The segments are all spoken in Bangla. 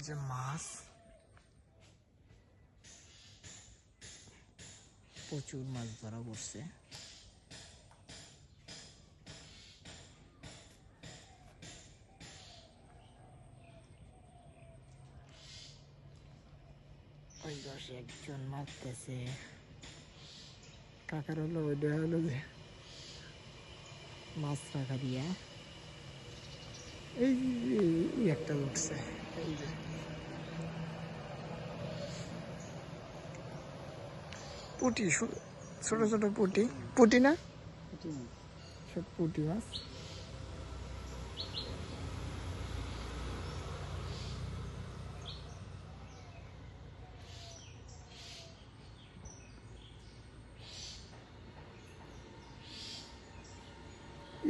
যে মাছ? প্রচুর মাছ ধরা পড়ছে। ওই পাশে একজন মারতেছে। কাকার হলো, ওইটা হলো যে মাছ রাখা দিয়া। এই একটা উঠছে। এই যে। পুটি ছোট ছোট পুটি। পুটি না? সব পুটি মাছ।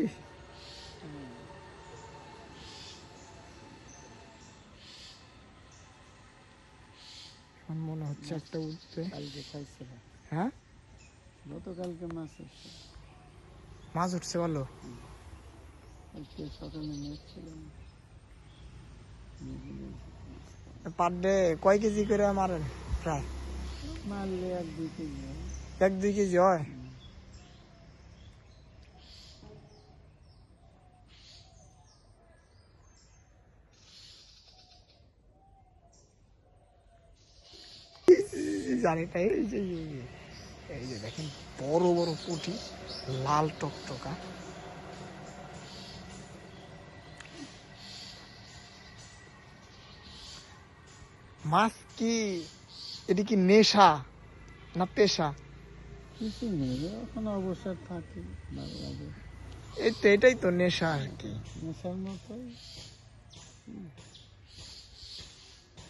ইহ, আমার মনে হচ্ছে একটা উঠছে। কালকে খাইছিল হ্যাঁ? গতকালকে মাছ এসছে মাছ উঠছে বলো। আজকে সকালে নিয়েছিলাম পার ডে কয় কেজি করে মারেন প্রায়? মারলে এক দুই কেজি। এক দুই কেজি হয়? জানি তাই এই যে দেখেন বড় বড় পুঁটি লাল টকটকা। মাছ কি? এটি কি নেশা না পেশা? কিছু নেই এখন অবসর থাকি ভালো লাগে এই তো এটাই তো নেশা আর কি। নেশার মতোই।